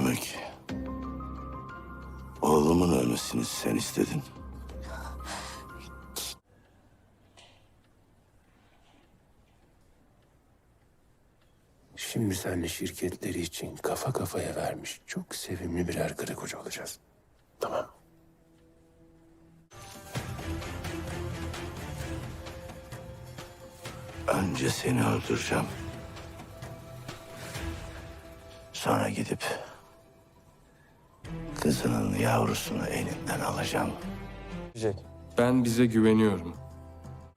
Demek oğlumun ölmesini sen istedin. Şimdi senle şirketleri için kafa kafaya vermiş çok sevimli birer karı koca olacağız. Tamam mı? Önce seni öldüreceğim. Sonra gidip kızının yavrusunu elinden alacağım. Ben bize güveniyorum.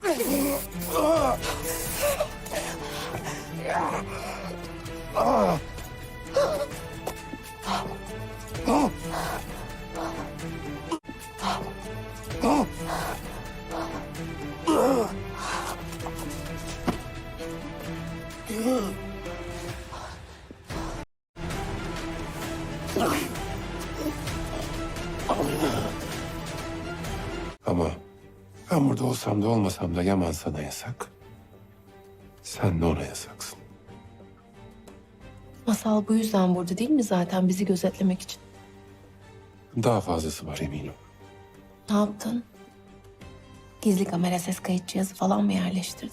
Ama ben burada olsam da olmasam da Yaman sana yasak. Sen de ona yasaksın. Masal bu yüzden burada değil mi zaten bizi gözetlemek için? Daha fazlası var eminim. Ne yaptın? Gizli kamera ses kayıt cihazı falan mı yerleştirdin?